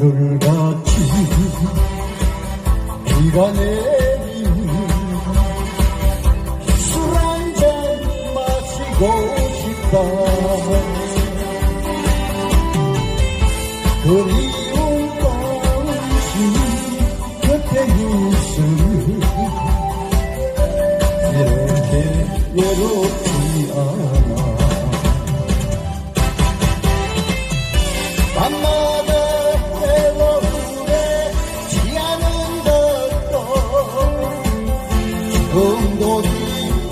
하늘같이 비가 내리니 술 한잔 마시고 싶다 그리운 당신 곁에 웃음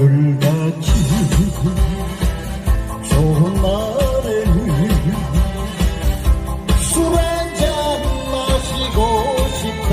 하늘같이 좋은 날에 술 한잔 마시고 싶다.